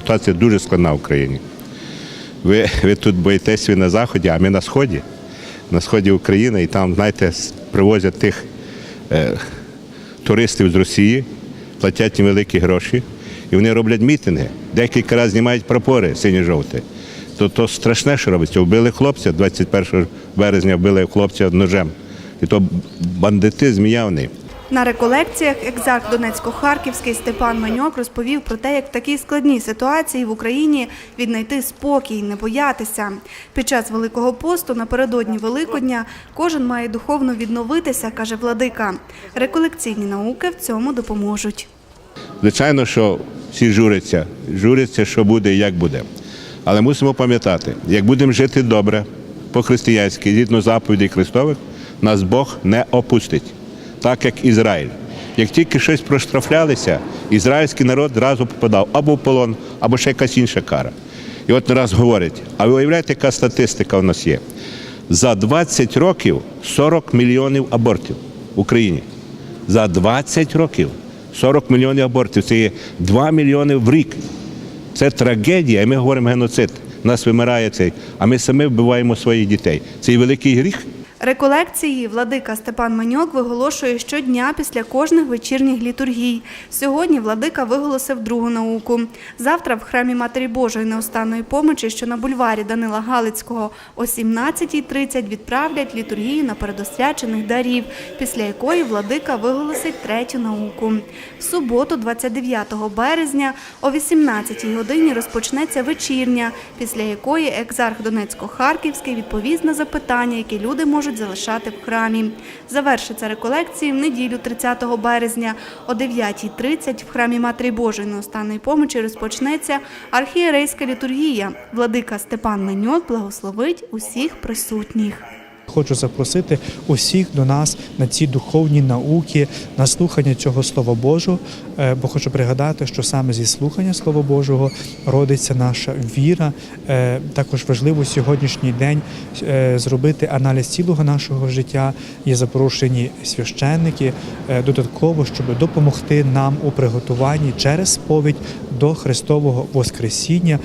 ситуація дуже складна в Україні. Ви, ви тут боїтесь ви на заході, а ми на сході, на сході України, і там, знаєте, привозять тих е, туристів з Росії, платять їм великі гроші, і вони роблять мітинги. Декілька разів знімають прапори синьо-жовті. То, то страшне, що робиться. Вбили хлопця 21 березня, вбили хлопця ножем. І то бандитизм явний. На реколекціях екзарх Донецько-Харківський Степан Меньок розповів про те, як в такій складній ситуації в Україні віднайти спокій, не боятися. Під час Великого посту напередодні Великодня кожен має духовно відновитися, каже владика. Реколекційні науки в цьому допоможуть. Звичайно, що всі журяться, журяться, що буде і як буде. Але мусимо пам'ятати, як будемо жити добре, по-християнськи, згідно заповідей Христових, нас Бог не опустить, так як Ізраїль. Як тільки щось проштрафлялися, ізраїльський народ одразу попадав або в полон, або ще якась інша кара. І от раз говорять, а ви уявляєте, яка статистика у нас є? За 20 років 40 мільйонів абортів в Україні. За 20 років 40 мільйонів абортів. Це є 2 мільйони в рік. Це трагедія, і ми говоримо геноцид. Нас вимирає цей, а ми самі вбиваємо своїх дітей. Це великий гріх. Реколекції владика Степан Маньок виголошує щодня після кожних вечірніх літургій. Сьогодні владика виголосив другу науку. Завтра в храмі Матері Божої неостанної помочі, що на бульварі Данила Галицького о 17.30 відправлять літургію на передосвячених дарів, після якої владика виголосить третю науку. В суботу, 29 березня, о 18 годині розпочнеться вечірня, після якої екзарх Донецько-Харківський відповість на запитання, які люди можуть залишати в храмі. Завершиться реколекції в неділю 30 березня о 9.30 в храмі Матері Божої неостанної помочі розпочнеться архієрейська літургія. Владика Степан Меньот благословить усіх присутніх. Хочу запросити усіх до нас на ці духовні науки, на слухання цього Слова Божого, е, бо хочу пригадати, що саме зі слухання Слова Божого родиться наша віра. Е, Також важливо сьогоднішній день е, зробити аналіз цілого нашого життя. Є запрошені священники додатково, щоб допомогти нам у приготуванні через сповідь до Христового Воскресіння.